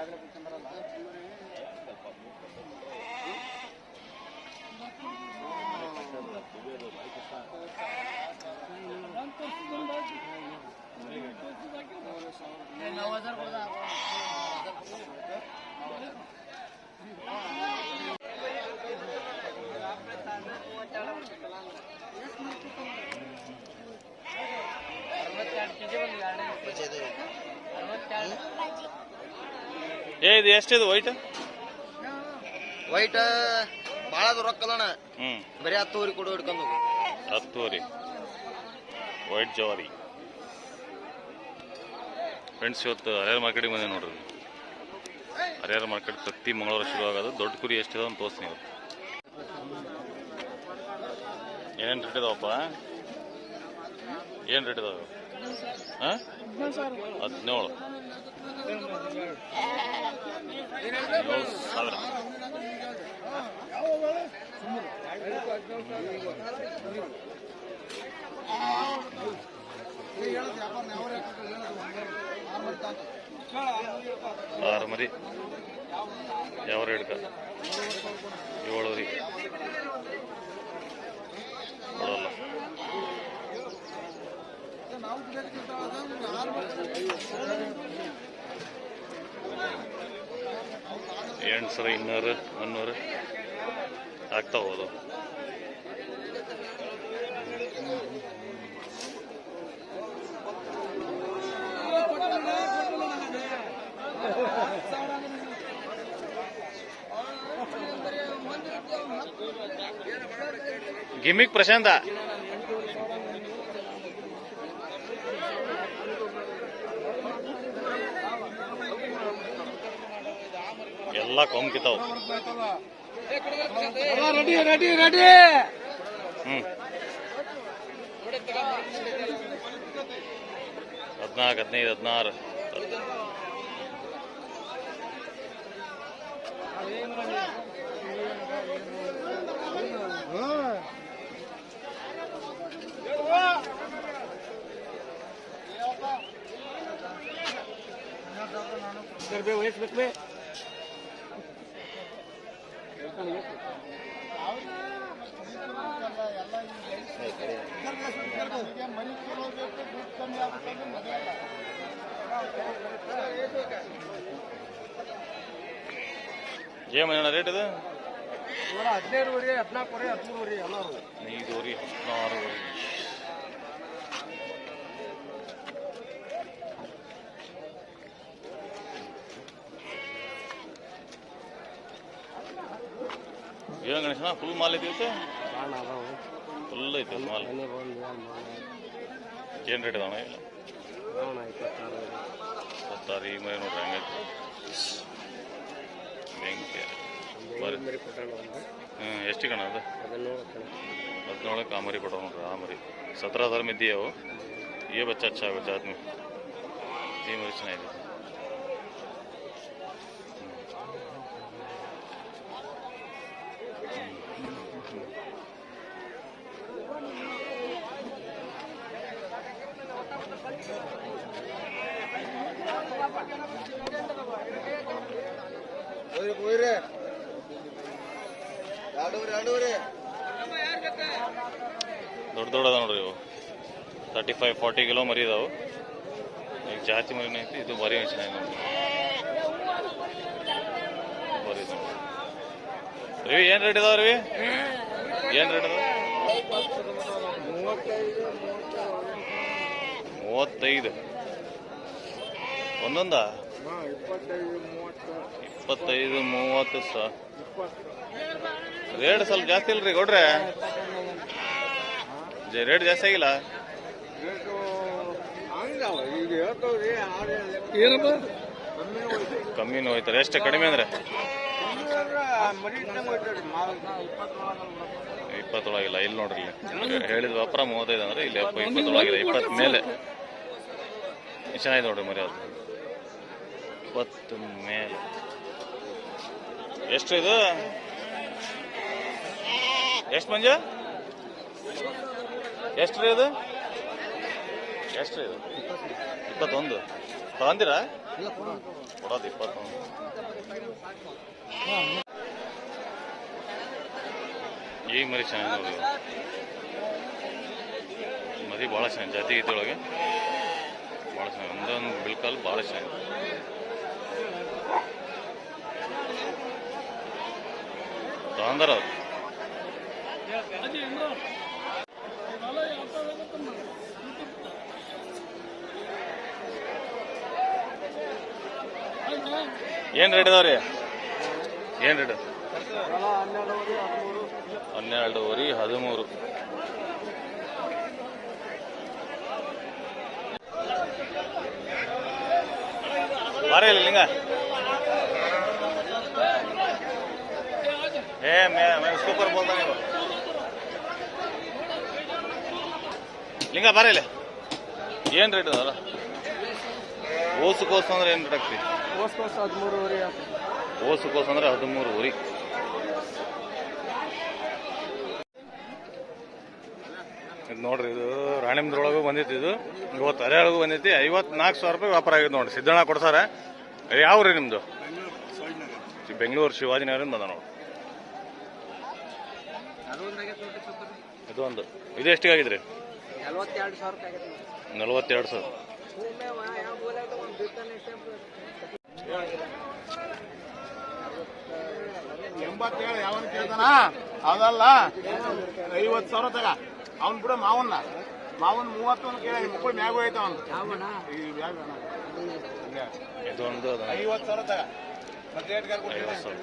Terima kasih telah! ಏ ಇದು ಎಷ್ಟಿದು white white ಭಾಳ ರೊಕ್ಕಲ್ಲಣ್ಣ ಹ್ಞೂ ಬರೀ ಹತ್ತುವರೆ ಕೊಡು ಹಿಡ್ಕೊಂಡು ಹತ್ತುವರೆ. ವೈಟ್ ಜವಾರಿ. ಫ್ರೆಂಡ್ಸ್ ಇವತ್ತು ಹರಿಹರ ಮಾರ್ಕೆಟಿಗೆ ಬಂದೆ ನೋಡ್ರಿ. ಹರಿಹರ ಮಾರ್ಕೆಟ್ ಪ್ರತಿ ಮಂಗಳವಾರ ಶುರು ಆಗೋದು. ದೊಡ್ಡ ಕುರಿ ಎಷ್ಟಿದೆ ಅಂತ ತೋರಿಸ್ತೀನಿ ಇವತ್ತು. ಏನೇನು ರೇಟ್ ಇದಾವಪ್ಪ? ಏನು ರೇಟ್ ಇದಾವೆ? ಹದಿನೇಳು ಹದಿನೇಳು ಸಾವಿರ ಆರು ಮರಿ ಯಾವ ರೇಟ್ಕ ಏಳು ರೀ ಕೊಡಲ್ಲ ಎಂಟು ಸಲ ಇನ್ನೂರು ಮುನ್ನೂರು? ಆಗ್ತಾ ಹೋದು ಗಿಮಿಕ್ ಪ್ರಶಾಂತ. ಎಲ್ಲ ಕೊಂಕಿತಾವ್ ರೆಡಿ ರೆಡಿ ರೆಡಿ. ಹ್ಮ್. ಹದಿನಾಲ್ಕು ಹದಿನೈದು ಹದಿನಾರು. ವಹಿಸ್ಬೇಕು ಏನ್ ಮನೆ ರೇಟ್ ಇದು? ಹದಿನೈದುವರೆ ಹದಿನಾಲ್ಕುವರೆ ಹದಿಮೂರುವರೆ ಎಲ್ಲ ಐದೂರಿ ಹದಿನಾರುವರೆ ಏನ್ ಗಣೇಶನ ಫುಲ್ ಮಾಲ್ ಐತಿ ಫುಲ್ ಐತಿ ಮಾಲ್ ಏನು ರೇಟ್ ಇದಾವಣ ಇಲ್ಲ ಇಪ್ಪತ್ತಾರು ಈ ಮೇಲೆ ನೋಡ್ರಿ ಹಂಗೈತಿ ಬೆಂಕಿ. ಹ್ಞೂ ಎಷ್ಟು ಕಣ ಅದು? ಹದಿನೇಳಕ್ಕೆ ಕಾಮರಿ ಮರಿ ನೋಡ್ರಿ ಆ ಮರಿ. ಸತ್ರ ಹದಾರ ಮಿದ್ದಿ ಅವು ಏ ಬಚ್ಚ ಅಚ್ಚ ಆಗುತ್ತೆ ಆದ್ಮಿ ಈ ಮರಿ ಚೆನ್ನಾಗಿದೆ. ದೊಡ್ಡ ದೊಡ್ಡ ಅದ ನೋಡ್ರಿ ಇವು. ತರ್ಟಿ ಫೈವ್ ಫಾರ್ಟಿ ಕಿಲೋ ಮರಿ ಇದಾವು. ಈಗ ಜಾತಿ ಮರಿನ ಐತಿ, ಇದು ಇದು ನೋಡ್ರಿ. ರವಿ ಏನು ರೇಟ್ ಇದಾವ ರವಿ ಏನು ರೇಟ್ ಇದಾವ ಮೂವತ್ತೈದು. ಒಂದೊಂದಾ? ಇಪ್ಪತ್ತೈದು, ಮೂವತ್ತು ಸ. ರೇಟ್ ಸ್ವಲ್ಪ ಜಾಸ್ತಿ ಇಲ್ರಿ ಕೊಡ್ರೆ ರೇಟ್ ಜಾಸ್ತಿ ಆಗಿಲ್ಲ? ಕಮ್ಮಿನೂ ಹೋಯ್ತಾರೆ. ಎಷ್ಟು ಕಡಿಮೆ ಅಂದ್ರೆ? ಇಪ್ಪತ್ತೊಳಗಿಲ್ಲ. ಇಲ್ಲಿ ನೋಡ್ರಿ ಹೇಳಿದ ವ್ಯಾಪಾರ ಮೂವತ್ತೈದು ಅಂದ್ರೆ ಇಲ್ಲಿ ಇಪ್ಪತ್ತೊಳಗಿಲ್ಲ ಇಪ್ಪತ್ತು ಮೇಲೆ. ಚೆನ್ನಾಗಿದೆ ನೋಡ್ರಿ ಮರಿ ಅದು ಇಪ್ಪತ್ತು ಮೇಲೆ. ಎಷ್ಟು ಇದು? ಎಷ್ಟು ಮಂಜು? ಎಷ್ಟು ರೀ ಇದು? ಎಷ್ಟು ರೀ ಇದು? ಇಪ್ಪತ್ತೊಂದು. ತಗೊಂದಿರಾ ಕೊಡೋದು ಇಪ್ಪತ್ತೊಂದು. ಈ ಮರಿ ಚೆನ್ನಾಗಿ ನೋಡಿ ಮರಿ ಭಾಳ ಚೆನ್ನಾಗಿ ಜಾತಿ ಗೀತೆ ಒಳಗೆ ಭಾಳ ಚೆನ್ನಾಗಿ ಒಂದೊಂದು ಬಿಲ್ಕಲ್ ಭಾಳ ಚೆನ್ನಾಗಿದೆ. ಅವ್ರು. ಏನು ರೇಟ್ ಇದಾವ್ರಿ ಏನು ರೇಟ್? ಹನ್ನೆರಡುವರೆ ಹದಿಮೂರು. வரையில் இல்லைங்க ஏ மே சூப்பர் போல் ಲಿಂಗ இல்லைங்க ಇಲ್ಲ. ಏನು ರೇಟ್ ಅದಲ್ಲ ಓಸು ಕೋಸು ಅಂದ್ರೆ ಏನು ರೇಟ್ ಆಗ್ತೀವಿ ಓಸು ಕೋಸು ಹದಿಮೂರು ಓಸು ಕೋಸು ಅಂದ್ರೆ ಹದಿಮೂರು ಊರಿ. ಇದು ನೋಡ್ರಿ, ಇದು ರಾಣಿಮದ್ರೊಳಗೂ ಬಂದಿತ್ತು ಇದು. ಇವತ್ತು ಹರಿಯಾಳಗೂ ಬಂದೈತಿ ಐವತ್ನಾಲ್ಕು ಸಾವಿರ ರೂಪಾಯಿ ವ್ಯಾಪಾರ ಆಗಿದೆ ನೋಡ್ರಿ. ಸಿದ್ದಣ್ಣ ಕೊಡ್ಸಾರ ಯಾವ ರೀ ನಿಮ್ದು? ಬೆಂಗಳೂರು ಶಿವಾಜಿನಗರಿಂದ ಬಂದ ನೋಡಿ ಇದು ಒಂದು ಇದು ಎಷ್ಟಿಗೆ ಆಗಿದ್ರಿ ನಲ್ವತ್ತೆರಡು ಸಾವಿರ. ಎಂಬತ್ತೇಳು ಯಾವ ಅದಲ್ಲ, ಐವತ್ತು ಸಾವಿರ ತಗ. ಅವ್ನ್ ಬಿಡ ಮಾವನ್ನ. ಮಾವನ್ ಮೂವತ್ತೊಂದು ಕೇಳ ಮಕ್ಕಳು ಮ್ಯಾಗ ಹೋಯ್ತ ಅವ್ನು. ಐವತ್ತು ಸಾವಿರ ತಗ. ಮತ್ತೆ ರೇಟ್ ಐವತ್ತು ಸಾವಿರ.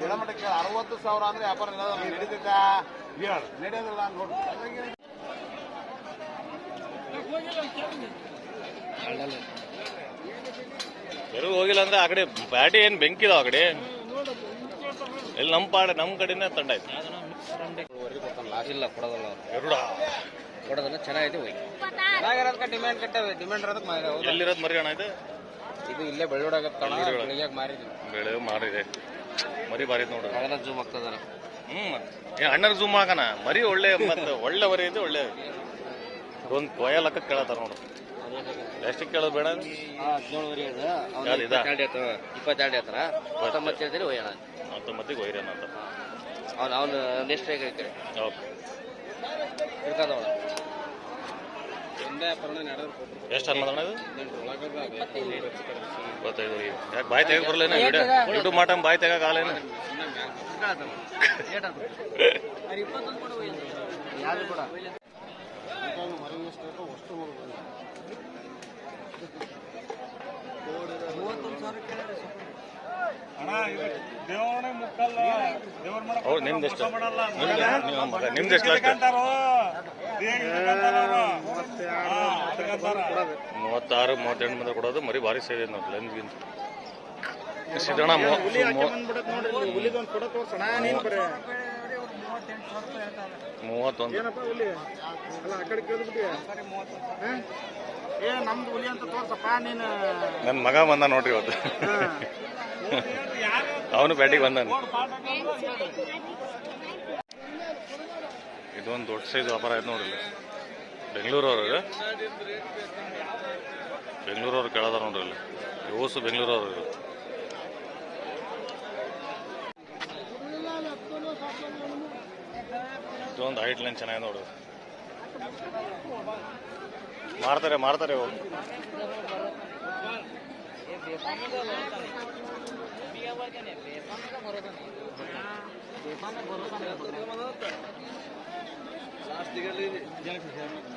ಗಿಡಮಟ್ಟ ಕೇಳ. ಅರವತ್ತು ಸಾವಿರ ಅಂದ್ರೆ ವ್ಯಾಪಾರ ನಡೀತೈತ? ಹೇಳ ನಡೆಯೋದಿಲ್ಲ ನೋಡು. ಯಾರು ಹೋಗಿಲ್ಲ ಅಂದ್ರೆ ಆ ಕಡೆ ಬ್ಯಾಟಿ ಏನು ಬೆಂಕಿದ ಆ ಕಡೆ? ಎಲ್ಲಿ ನಮ್ಮ ಪಾಡ ನಮ್ಮ ಕಡೆನೇ ತಂಡ ಐತಿ ಇಲ್ಲ ಕೊಡೋದಲ್ಲ ಅವ್ರು. ಗರುಡ ಕೊಡೋದಲ್ಲ ಚೆನ್ನಾಗೈತೆ ಹೋಗಿ. ಚೆನ್ನಾಗಿರೋದಕ್ಕೆ ಡಿಮ್ಯಾಂಡ್ ಕಟ್ಟವೆ ಡಿಮ್ಯಾಂಡ್ ಇರೋದಕ್ಕೆ ಮಾರಿ ಹೌದು? ಎಲ್ಲಿರೋದು ಮರಿ ಅಣ್ಣ ಇದು? ಇದು ಇಲ್ಲೇ ಬೆಳ್ಳೂಡಾಗ ಕಣ. ಬೆಳಿಗ್ಗೆ ಮಾರಿದ್ವಿ. ಬೆಳೆ ಮಾರಿದೆ. ಮರಿ ಬಾರಿ ನೋಡ್ರಿ ಅದನ್ನ ಜೂಮ್ ಆಗ್ತದಲ್ಲ. ಹ್ಮ್ ಏ ಅಣ್ಣರ ಜೂಮ್ ಹಾಕಣ ಮರಿ ಒಳ್ಳೆ ಮತ್ತೆ ಒಳ್ಳೆ ಮರಿ ಇದೆ ಒಳ್ಳೆ. ಒಂದು ಕೊಯ ಲೆಕ್ಕ ಕೇಳತ್ತಾರ ನೋಡು. ಎಷ್ಟಕ್ಕೆ ಕೇಳೋದು ಬೇಡ? ಹದಿನೇಳುವರೆ ಅದು. ಇದಾ? ಇಪ್ಪತ್ತೆರಡು ಹತ್ರ ಇಪ್ಪತ್ತೆರಡು ಎತ್ತರ ಹತ್ತೊಂಬತ್ತು ಹೇಳ್ತೀರಿ ಹೋಯೋಣ ಹತ್ತೊಂಬತ್ತಿಗೆ ವೈರನ್ ಅಂತ. ಅವ್ನು ಅವನು ನೆಕ್ಸ್ಟ್ ರೇಟ್ ಕಡೆ ಓಕೆ. ಎಷ್ಟು ಅನ್ನೋದಣ್ಣ ಇದು? ಯಾಕೆ ಬಾಯಿ ತೆಗಕ್ ಬರಲೇನ ವಿಡಿಯೋ ಯೂಟ್ಯೂಬ್ ಮಾಡಮ್ ಬಾಯಿ ತೆಗಕ್ಕೆ ಆಗಲೇನ ಯಾವ್ದು ಕೂಡ. ಲಾಸ್ಟ್ ಮೂವತ್ತಾರು ಮೂವತ್ತೆಂಟು ಮಂದಿ ಕೊಡೋದು ಮರಿ ಭಾರಿ ಸೇರಿ ನೋಡಿ ಲೆನ್ಸ್ಗಿಂತ ಸಿದ್ದಣ್ಣ ಮೂವತ್ತೊಂದು. ನನ್ನ ಮಗ ಬಂದ ನೋಡ್ರಿ ಇವತ್ತು. ಅವನು ಬ್ಯಾಟಿಗೆ ಬಂದಾನೆ. ಇದೊಂದು ದೊಡ್ಡ ಸೈಜ್ ವ್ಯಾಪಾರ ಆಯ್ತು ನೋಡ್ರಿ ಇಲ್ಲಿ. ಬೆಂಗಳೂರವ್ರು ಬೆಂಗಳೂರವ್ರು ಕೇಳದಾರ ನೋಡ್ರಿ ಇಲ್ಲಿ. ಓಸು ಬೆಂಗಳೂರವ್ರು ಇದು. ಇದೊಂದು ಹೈಟ್ ಲೈನ್ ಚೆನ್ನಾಗಿ ನೋಡು. ಮಾಡ್ತಾರೆ ಮಾಡ್ತಾರೆ ಇವು.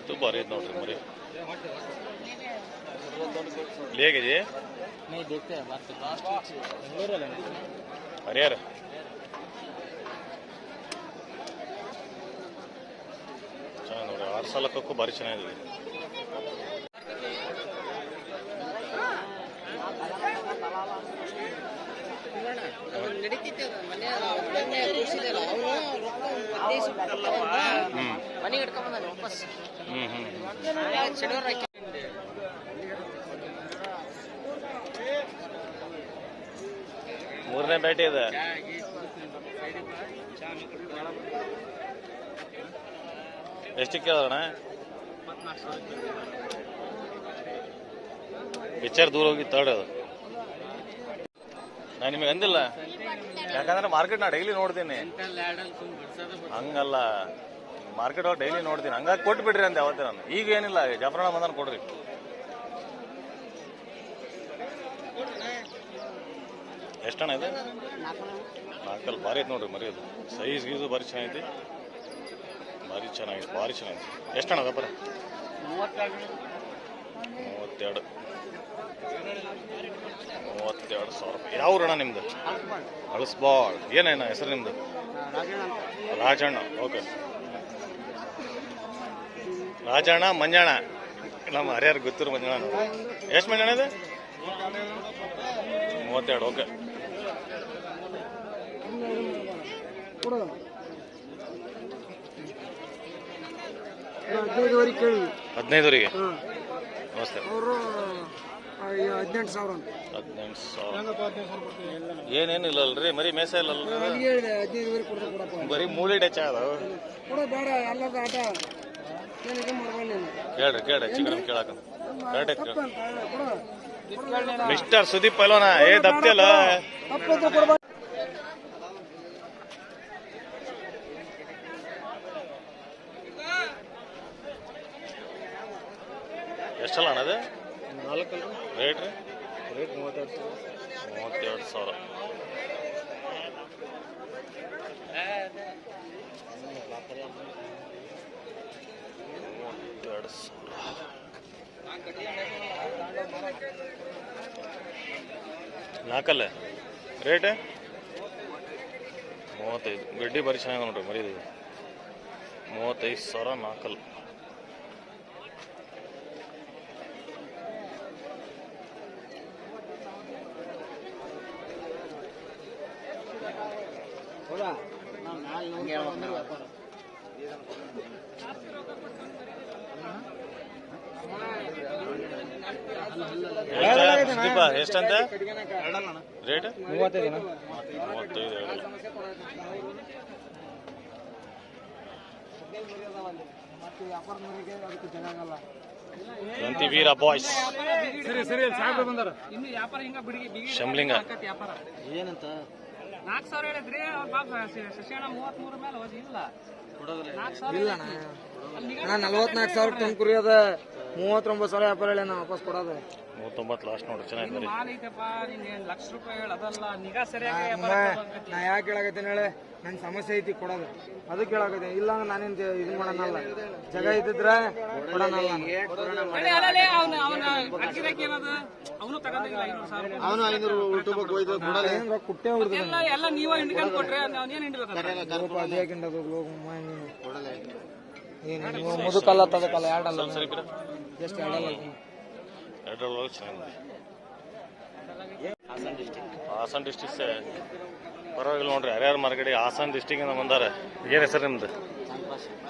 ಇದು ಭಾರಿ ಐತೆ ನೋಡ್ರಿ ಮರಿ ಹೇಗೆ ಜಿ नहीं देखते हैं बात बेंगलुरु ಹರಿಯಾರ ಚೆನ್ನಾಗಿ ನೋಡಿ ಆರು ಸಲಕ್ಕೂ ಭಾರಿ ಚೆನ್ನಾಗಿದೆ ಮೂರನೇ ಬ್ಯಾಟಿ ಇದೆ. ಎಷ್ಟಕ್ಕೆ ಕೇಳೋಣ? ಪಿಕ್ಚರ್ ದೂರ ಹೋಗಿ ತರ್ಡ್ ಅದು. ನಾನು ನಿಮಗೆ ಅಂದಿಲ್ಲ. ಯಾಕಂದ್ರೆ ಮಾರ್ಕೆಟ್ ನಾ ಡೈಲಿ ನೋಡ್ತೀನಿ. ಹಂಗಲ್ಲ. ಮಾರ್ಕೆಟ್ ಒಳಗೆ ಡೈಲಿ ನೋಡ್ತೀನಿ. ಹಂಗಾಗಿ ಕೊಟ್ಟು ಬಿಡ್ರಿ ಅಂತ ಯಾವತ್ತೇ ನಾನು. ಈಗ ಏನಿಲ್ಲ ಜಾಫರಣ ಬಂದನ್ ಕೊಡ್ರಿ. ಎಷ್ಟಣ್ಣ ಇದೆ? ನಾಲ್ಕಲ್ಲಿ ಭಾರಿ ಐತೆ ನೋಡ್ರಿ ಮರಿ ಅದು ಸೈಜ್ ಗೀಸು ಭಾರಿ ಚೆನ್ನಾಗೈತಿ. ಭಾರಿ ಚೆನ್ನಾಗಿದೆ ಭಾರಿ ಚೆನ್ನಾಗಿದೆ ಎಷ್ಟಣ್ಣ ವ್ಯಾಪಾರ ಮೂವತ್ತೆರಡು. ಮೂವತ್ತೆರಡು ಸಾವಿರ ರೂಪಾಯಿ. ಯಾವ ಋಣ ನಿಮ್ದು? ಅಳಸ್ಬಾಳ್. ಏನೇನ ಹೆಸರು ನಿಮ್ದು? ರಾಜಣ್ಣ. ಓಕೆ. ರಾಜಣ್ಣ ಮಂಜಣ್ಣ. ನಮ್ಮ ಹರಿಯಾರು ಗೊತ್ತಿರೋ ಮಂಜಣ್ಣ ಎಷ್ಟು ಮಂಜಣ್ಣ ಇದೆ? ಮೂವತ್ತೆರಡು ಓಕೆ. ಹದಿನೈದುವರೆಗೆ? ನಮಸ್ತೆ. ಹದಿನೆಂಟು ಸಾವಿರ ಅಂತ ಹದಿನೆಂಟು ಸಾವಿರ. ಏನೇನಿಲ್ಲ ಅಲ್ರಿ ಮರಿ ಮೇಸ ಇಲ್ಲ ಅಲ್ರಿ ಹೇಳಿದೆ ಕೊಡಪ್ಪ ಬರೀ ಮೂಳಿ ಟಚ್ ಅದಾವ ಕೊಡ ಬೇಡ ಎಲ್ಲದ ಆಟ. ಕೇಳ್ರಿ ಕೇಳ್ರಿ ಕಡಿಮೆ ಕೇಳಕ ಕರೆಕ್ಟ್ ಮಿಸ್ಟರ್ ಸುದೀಪ್ ಪೈಲೋನ ಏ ದಪ್ತಿಯಲ್ಲ ಎಷ್ಟಲ್ಲ ಅಣ್ಣ ಅದು? ರೇಟ್ ರೀ ರೇಟ್ ಮೂವತ್ತೆರಡು ಸಾವಿರ. ಮೂವತ್ತೆರಡು ಸಾವಿರ. ಮೂವತ್ತೆರಡು ಸಾವಿರ. ನಾಲ್ಕಲ್ಲ? ರೇಟ್? ಮೂವತ್ತೈದು. ಗಡ್ಡಿ ಬರೀ ಚೆನ್ನಾಗಿ ನೋಡ್ರಿ ಮರಿದು ಮೂವತ್ತೈದು ಸಾವಿರ ನಾಲ್ಕಲ್ಲ. ಎಷ್ಟಂತೆ? ರೇಟ್ ಮೂವತ್ತೈದು ವೀರ ಬಾಯ್ಸ್. ಸರಿ ಸರಿ ಸಾಹೇಬ್ರು ಬಂದಾರ. ಇನ್ನು ವ್ಯಾಪಾರ ಹಿಂಗ ಬಿಡಿಗೆ ಬಿಗಿ ಶಂಬ್ಲಿಂಗ ವ್ಯಾಪಾರ ಏನಂತ ನಾಲ್ಕು ಸಾವಿರ ಹೇಳಿದ್ರಿ ಅವ್ರ ಪಾಪ ಶಶಿಯಣ್ಣ ಮೂವತ್ತ್ ಮೂರ ಮೇಲೆ ಓದಿ ಇಲ್ಲ. ನಾಲ್ಕು ಸಾವಿರ ಇಲ್ಲ ಅಣ್ಣ. ನಲ್ವತ್ನಾಲ್ಕು ಸಾವಿರ ಟನ್ ಕುರಿ ಅದ. ಮೂವತ್ತೊಂಬತ್ತು ಸಾವಿರ ವ್ಯಾಪಾರ ಹೇಳಿ ವಾಪಸ್ ಕೊಡೋದು. ಮೂವತ್ತೊಂಬತ್ತು ಲಾಸ್ಟ್ ನೋಡಿ ಚೆನ್ನಾಗಿ ಲಕ್ಷ ರೂಪಾಯಿ ನಿಗಾ ಸರಿಯಾಗಿ. ನಾ ಯಾಕೆ ಹೇಳಾಕತ್ತೀನಿ ಹೇಳಿ ನನ್ನ ಸಮಸ್ಯೆ ಐತಿ ಕೊಡೋದು. ಅದಕ್ಕೆ ಹೇಳಕತ್ತೀನಿ ಇಲ್ಲ ಅಂದ್ರೆ ನಾನೇನು ಇದು ಮಾಡೋಣಲ್ಲ ಜಗ ಇದ್ದಿದ್ರೆ ಕೊಡೋಣಲ್ಲ ಅವನ ಅವನ ಅಕ್ಕಿರಕ್ಕೆ ಏನದು? ಅವನು ತಗೊಂಡಿಲ್ಲ ಐನೂರು ಊಟಕ್ಕೆ ಹೋಯ್ತು ಕೊಡಲ್ಲ ಏನ್ ರೊಕ್ಕ ಕುಟ್ಟೆ ಹೊಡ್ದು ಎಲ್ಲ ನೀವ ಹಿಂಡ್ಕೊಂಡ್ ಕೊಟ್ರೆ ನೀನು ಏನು ನೀವು ಮುದುಕಲ್ಲ ತದಕಲ್ಲ ಎರಡಲ್ಲ. ಎಷ್ಟು ಎರಡಲ್ಲ ಚೆನ್ನಾಗಿದೆ ಚೆನ್ನಾಗಿ ಡಿಸ್ಟಿಕ್ ಹಾಸನ್ ಡಿಸ್ಟಿಕ್ ಪರವಾಗಿಲ್ಲ ನೋಡ್ರಿ ಹರಿಹರ ಮಾರ್ಕೆಟಿಗೆ ಹಾಸನ್ ಡಿಸ್ಟಿಕ್ಕಿಂದ ಬಂದಾರೆ. ಏನು ಹೆಸರು ನಿಮ್ದು?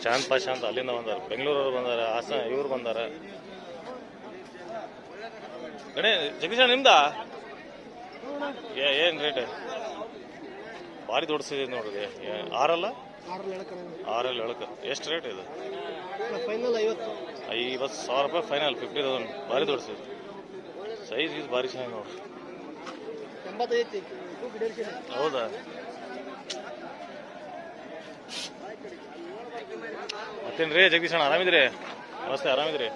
ಶಾಂತ್ ಪಾಷ. ಅಂತ ಅಲ್ಲಿಂದ ಬಂದಾರ. ಬೆಂಗಳೂರವ್ರು ಬಂದಾರ ಹಾಸನ ಇವ್ರು ಬಂದಾರ. ಗಣೇ ಜಗದೀಶ ನಿಮ್ದ? ಏ ಏನು ರೇಟ್ ಭಾರಿ ದೊಡ್ಡಸಿದೆ ನೋಡ್ರಿ. ಆರಲ್ಲ? ಆರಲ್ಲಿ ಎಳಕ ಎಷ್ಟು ರೇಟ್ ಇದು? ಫೈನಲ್ ಐವತ್ತು. ಐವತ್ತು ಸಾವಿರ ರೂಪಾಯಿ ಫೈನಲ್ ಫಿಫ್ಟಿ ತೌಸಂಡ್ ಭಾರಿ ದೊಡ್ಡ ಸೈಜ್ ಗೀಸ್ ಭಾರಿ ಚೆನ್ನಾಗಿ ನೋಡಿ. ಹೌದಾ ಹೌದಾ? ಮತ್ತೇನ್ರಿ ಜಗದೀಶ್ ಅಣ್ಣ ಆರಾಮಿದ್ರಿ? ನಮಸ್ತೆ ಆರಾಮಿದ್ರಿ?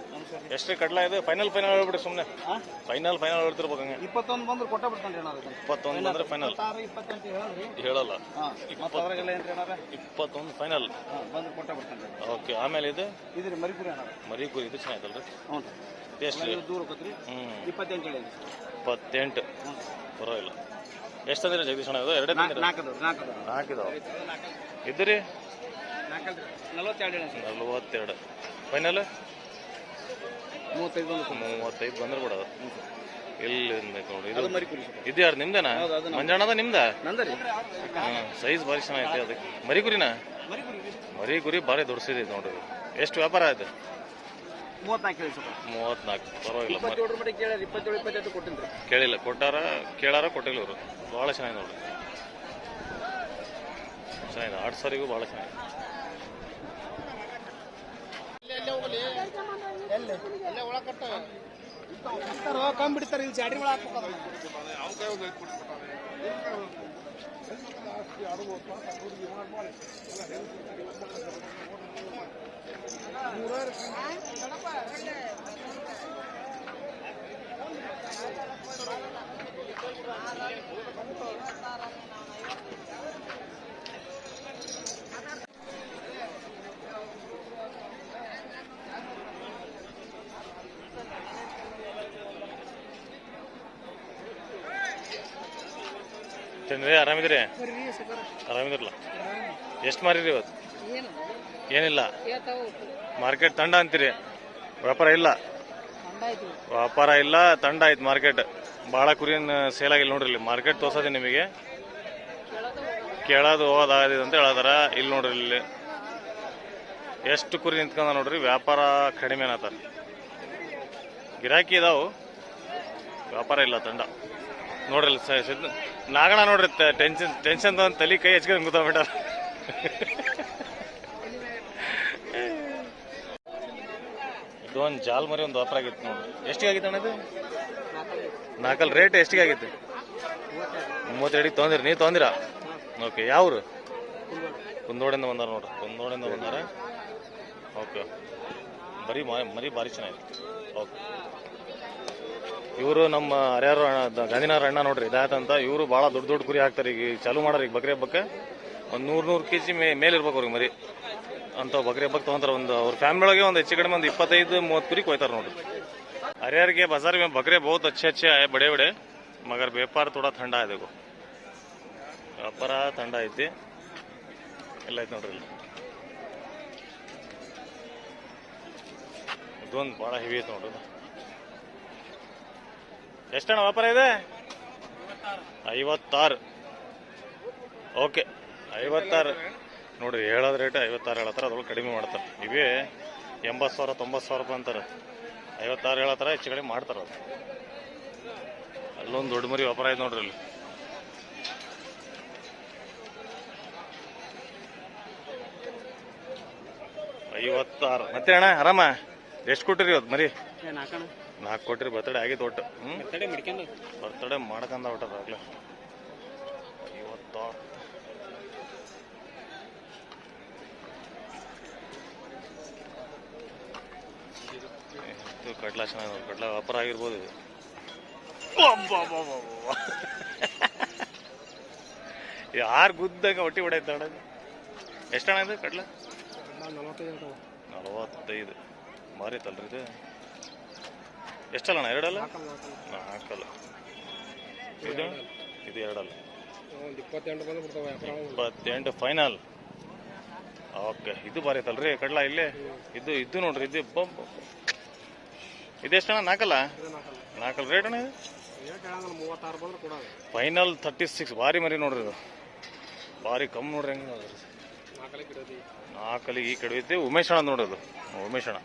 ಎಷ್ಟು ಕಡಲ ಇದೆ ಫೈನಲ್ ಫೈನಲ್ ಹೇಳ್ಬಿಡಿ ಸುಮ್ಮನೆ ಫೈನಲ್ ಫೈನಲ್ ಹೇಳ್ತಿರ್ಬೇಕು ಹಂಗೆ. ಇಪ್ಪತ್ತೊಂದು ಬಂದ್ರೆ ಕೊಟ್ಟ ಬಿಡ್ತಾನೆ ಇಪ್ಪತ್ತೊಂದು ಬಂದ್ರೆ ಫೈನಲ್ ಇಪ್ಪತ್ತಾರು ಇಪ್ಪತ್ತೆಂಟು ಹೇಳಿದ್ರಿ ಹೇಳಲ್ಲ. ಅದ್ರಾಗೆಲ್ಲ ಏನ್ರಿ ಇಪ್ಪತ್ತೊಂದು ಫೈನಲ್ ಹಾಂ ಕೊಟ್ಟ ಬಿಡ್ತಾನೆ ಓಕೆ ಆಮೇಲೆ ಇದು? ಇದ್ರಿ ಮರಿಪುರಿ ಅಣ್ಣ. ಮರಿ ಕುರಿ ಇದು ಹ್ಞೂ ಎಷ್ಟು ರೀ. ದೂರ ಹೋಗತ್ರಿ. ಹ್ಞೂ ಇಪ್ಪತ್ತೆಂಟು ಹೇಳಿ ಇಪ್ಪತ್ತೆಂಟು. ಪರವಾಗಿಲ್ಲ. ಎಷ್ಟು ಅಂದ್ರೆ ಜಗದೀಶ್ ಅಣ್ಣ ಎರಡೇ ನಾಲ್ಕಿದಾವ ಇದ್ರಿ ನಲ್ವತ್ತೆರಡು ಫೈನಲ್ ಮೂವತ್ತೈದು ಮೂವತ್ತೈದು ಬಂದ್ರೆ ಬಿಡೋದು ಎಲ್ಲಿಂದ ನೋಡಿ ಇದು ಇದು ಯಾರು ನಿಮ್ದೇನಾ. ಮಂಜಾಣದ ನಿಮ್ದ? ಸೈಜ್ ಭಾರಿ ಚೆನ್ನಾಗೈತೆ ಅದಕ್ಕೆ ಮರಿ ಗುರಿನಾ ಮರಿ ಗುರಿ ಭಾರಿ ದೊಡ್ಡಸಿದೆ ನೋಡ್ರಿ. ಎಷ್ಟು ವ್ಯಾಪಾರ ಆಯ್ತು? ಮೂವತ್ನಾಲ್ಕು ಪರವಾಗಿಲ್ಲ. ಕೇಳಿಲ್ಲ. ಕೊಟ್ಟಾರ ಕೇಳಾರ ಕೊಟ್ಟಿಲ್ಲ ಇವರು. ಭಾಳ ಚೆನ್ನಾಗಿ ನೋಡ್ರಿ. ಚೆನ್ನಾಗಿದೆ. ಆಡ್ಸಾರಿಗೂ ಸಾರಿಗೂ ಭಾಳ ಚೆನ್ನಾಗಿದೆ. ಕಮ್ಮಿ ಬಿಡ್ತಾರೆ ಇಲ್ಲಿ ಚಾಟಿಗಳು ಹಾಕ್ಬೇಕು ಚಂದ್ರಿ ಆರಾಮಿದ್ರಿ? ಆರಾಮಿದ್ರಲ್ಲ? ಎಷ್ಟು ಮಾರಿರಿ ಇವತ್ತು? ಏನಿಲ್ಲ. ಮಾರ್ಕೆಟ್ ತಂಡ ಅಂತೀರಿ. ವ್ಯಾಪಾರ ಇಲ್ಲ. ವ್ಯಾಪಾರ ಇಲ್ಲ ತಂಡ ಆಯ್ತು ಮಾರ್ಕೆಟ್. ಭಾಳ ಕುರಿಯನ್ ಸೇಲ್ ಆಗಿಲ್ಲ ನೋಡ್ರಿ ಇಲ್ಲಿ. ಮಾರ್ಕೆಟ್ ತೋರ್ಸೋದೆ ನಿಮಗೆ. ಕೇಳೋದು ಹೋಗೋದಾಗದಿದೆ ಅಂತ ಹೇಳದಾರ. ಇಲ್ಲಿ ನೋಡ್ರಿ ಇಲ್ಲಿ. ಎಷ್ಟು ಕುರಿ ನಿಂತ್ಕೊಂಡ ನೋಡ್ರಿ ವ್ಯಾಪಾರ ಕಡಿಮೆ ಅನ್ನತ್ತಾರ ಗಿರಾಕಿ ಇದಾವು. ವ್ಯಾಪಾರ ಇಲ್ಲ ತಂಡ. ನೋಡ್ರಿ ಇಲ್ಲಿ ಸ- ಸಿದ್ಧ. ನಾಗಣ ನೋಡ್ರಿ ಟೆನ್ಷನ್ ಟೆನ್ಷನ್ ತಗೊಂಡು ತಲೆ ಕೈ ಹಚ್ಕೊಂಡು ಕೂತ್ಬಿಟ್ಟ ಇದು ಒಂದು ಜಾಲ್ ಮರಿ ಒಂದು ಆಫರ್ ಆಗಿತ್ತು ನೋಡ್ರಿ. ಎಷ್ಟಿಗೆ ಆಗಿತ್ತು ಅಣ್ಣ ಇದು? ನಾಲ್ಕಲ್ ರೇಟ್ ಎಷ್ಟಿಗೆ ಆಗಿತ್ತು ಮೂವತ್ತೆರಡಿಗೆ ತೊಂದಿರಿ ನೀವು ತೊಂದಿರಾ ಓಕೆ ಯಾವ್ರು? ಕುಂದೋಡಿಂದ ಬಂದಾರ ನೋಡ್ರಿ. ಕುಂದೋಡಿಂದ ಬಂದಾರ. ಓಕೆ ಬರೀ ಮರಿ ಭಾರಿ ಚೆನ್ನಾಗಿತ್ತು. ಓಕೆ ಇವರು ನಮ್ಮ ಹರಿಹರ ಗಾಂಧಿನಾರ ಅಣ್ಣ ನೋಡ್ರಿ ಇದಾಯ್ತಂತ ಇವರು ಭಾಳ ದೊಡ್ಡ ದೊಡ್ಡ ಕುರಿ ಹಾಕ್ತಾರೆ ಈಗ. ಚಾಲು ಮಾಡೋರು ಈಗ ಬಕ್ರಿ ಹಬ್ಬಕ್ಕೆ. ಒಂದು ನೂರು ನೂರು ಕೆ ಜಿ ಮೇ ಮೇಲೆ ಇರ್ಬೇಕು ಅವ್ರಿಗೆ ಮರಿ. ಅಂತ ಬಕ್ರಿ ಹಬ್ಬಕ್ಕೆ ತೊಗೊಂತಾರೆ. ಒಂದು ಅವ್ರ ಫ್ಯಾಮಿಲಿ ಒಳಗೆ ಒಂದು ಹೆಚ್ಚು ಕಡಿಮೆ ಒಂದು ಇಪ್ಪತ್ತೈದು ಮೂವತ್ತು ಕುರಿ ಕೊಯ್ತಾರೆ ನೋಡ್ರಿ. ಹರಿಹರಿಗೆ ಬಜಾರ್ ಮೇಲೆ ಬಕ್ರೆ ಬಹುತ್ ಅಚ್ಚೆ ಅಚ್ಚೆ ಆಯ್ ಬಡೆ ಬಡೆ. ಮಗರ್ ವ್ಯಾಪಾರ ತೋಡ ಥಂಡ ಇದೆ ವ್ಯಾಪಾರ ಥಂಡ ಐತಿ. ಎಲ್ಲ ಐತೆ ನೋಡ್ರಿ ಇಲ್ಲಿ. ಇದೊಂದು ಭಾಳ ಹೆವಿ ಐತೆ ನೋಡ್ರಿ ಎಷ್ಟಣ್ಣ ವ್ಯಾಪಾರ ಇದೆ? ಐವತ್ತಾರು. ಓಕೆ, ಐವತ್ತಾರು. ನೋಡಿ ಹೇಳೋದು ರೇಟ್ ಐವತ್ತಾರು ಹೇಳತ್ತಾರ, ಅದ್ರೊಳಗೆ ಕಡಿಮೆ ಮಾಡ್ತಾರೆ. ಇವೇ ಎಂಬತ್ತು ಸಾವಿರ ತೊಂಬತ್ತು ಸಾವಿರ ರೂಪಾಯಿ ಅಂತಾರೆ. ಐವತ್ತಾರು ಹೇಳತ್ತಾರ, ಹೆಚ್ಚು ಕಡಿಮೆ ಮಾಡ್ತಾರ ಅಲ್ಲೊಂದು ದೊಡ್ಡ ಮರಿ ವ್ಯಾಪಾರ ಐತೆ ನೋಡ್ರಿ ಅಲ್ಲಿ. ಐವತ್ತಾರು. ಮತ್ತೆ ಅಣ್ಣ, ಆರಾಮ? ಎಷ್ಟು ಕೊಟ್ಟಿರಿ ಇವತ್ತು ಮರಿ? ನಾಲ್ಕು ಕೊಟ್ಟಿರಿ ಬರ್ತಡೇ ಆಗಿತ್ತು ಒಟ್ಟು. ಹ್ಞೂ ಬರ್ತಡೇ ಮಾಡ್ಕಂದ. ಹೊಟ್ಟದ ಆಗ್ಲೇ. ಇವತ್ತು ಇದು ಕಡ್ಲ ಚೆನ್ನಾಗಿ ಕಡ್ಲ ವ್ಯಾಪಾರ ಆಗಿರ್ಬೋದು ಇದು. ಯಾರು ಗುದ್ದಾಗ ಹೊಟ್ಟಿ ಹೊಡೆಯುತ್ತೆ ಎಷ್ಟು ಎಷ್ಟಣ್ಣ ಇದು ಕಡ್ಲ? ನಲವತ್ತೈದು. ಭಾರಿ ಐತಲ್ರಿ ಇದು? ಎಷ್ಟಲ್ಲ ಎರಡಲ್ಲ? ನಾಲ್ಕಲ್ಲ ಇದು? ಇದು ಎರಡಲ್ಲ. ಇಪ್ಪತ್ತೆಂಟು ಫೈನಲ್ ಓಕೆ, ಇದು ಭಾರಿ ಐತಲ್ರಿ ಕಡ್ಲ ಇಲ್ಲಿ? ಇದು ಇದು ನೋಡ್ರಿ, ಇದು ಬೊಬ್ಬ ಇದೆಷ್ಟಣ್ಣ ನಾಲ್ಕಲ್ಲ ನಾಲ್ಕಲ್ಲ ರೇಟ್ ಅಣ್ಣ ಫೈನಲ್ ತರ್ಟಿ ಸಿಕ್ಸ್ ಭಾರಿ ಮರಿ ನೋಡ್ರಿ ಇದು. ಭಾರಿ ಕಮ್ಮಿ ನೋಡ್ರಿ ಹೆಂಗೆ ನಾಲ್ಕಲ್ಲಿ ಈ ಕಡೆ ಐತಿ ಉಮೇಶ್ ಅಣ್ಣ ನೋಡೋದು ಉಮೇಶ್ ಅಣ್ಣ.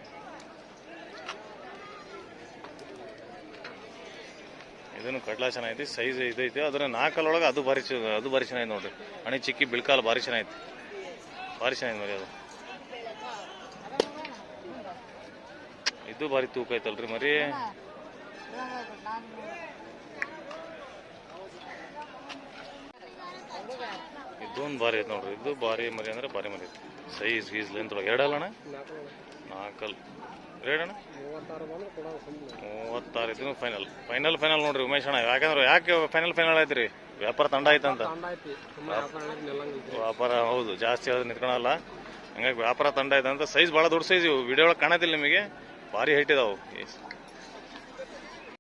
ಇದನ್ನು ಕಡ್ಲ ಚೆನ್ನಾಗೈತಿ ಸೈಜ್ ಇದೈತಿ ಅದರ ನಾಲ್ಕಲ್ಲೊಳಗೆ ಅದು ಭಾರಿ ಅದು ಭಾರಿ ಚೆನ್ನಾಗಿದೆ ನೋಡ್ರಿ. ಅಣಿ ಚಿಕ್ಕಿ ಬಿಳ್ಕಾಲು ಭಾರಿ ಚೆನ್ನಾಗೈತಿ ಭಾರಿ ಚೆನ್ನಾಗಿದೆ ಮರಿ ಅದು. ಇದು ಭಾರಿ ತೂಕ ಐತಲ್ರಿ ಮರಿ. ಇದೊಂದು ಭಾರಿ ಐತೆ ನೋಡ್ರಿ. ಇದು ಭಾರಿ ಮರಿ ಅಂದ್ರೆ ಭಾರಿ ಮರಿ ಐತಿ. ಸೈಜ್ ಗೀಸ್ ಲೆಂತ್ ಒಳಗೆ ಎರಡಲ್ಲಣ್ಣ ನಾಲ್ಕಲ್ ರೇಟ್ ಅಣ್ಣ? ಮೂವತ್ತಾರು ಇದನ್ನು ಫೈನಲ್ ಫೈನಲ್ ಫೈನಲ್ ನೋಡ್ರಿ ಉಮೇಶ್ ಅಣ್ಣ. ಯಾಕಂದ್ರೆ ಯಾಕೆ ಫೈನಲ್ ಫೈನಲ್ ಆಯ್ತು ವ್ಯಾಪಾರ ತಂಡ ಆಯ್ತಂತ. ವ್ಯಾಪಾರ ಹೌದು ಜಾಸ್ತಿ ಆದ್ರೆ ನಿಂತ್ಕೊಳಲ್ಲ. ಹಂಗಾಗಿ ವ್ಯಾಪಾರ ತಂಡ ಆಯ್ತಂತ. ಸೈಜ್ ಭಾಳ ದೊಡ್ಡ ಸೈಜ್ ವಿಡಿಯೋ ಒಳಗೆ ಕಾಣತಿಲ್ಲ ನಿಮಗೆ. ಭಾರಿ ಹೈಟ್ ಇದಾವು.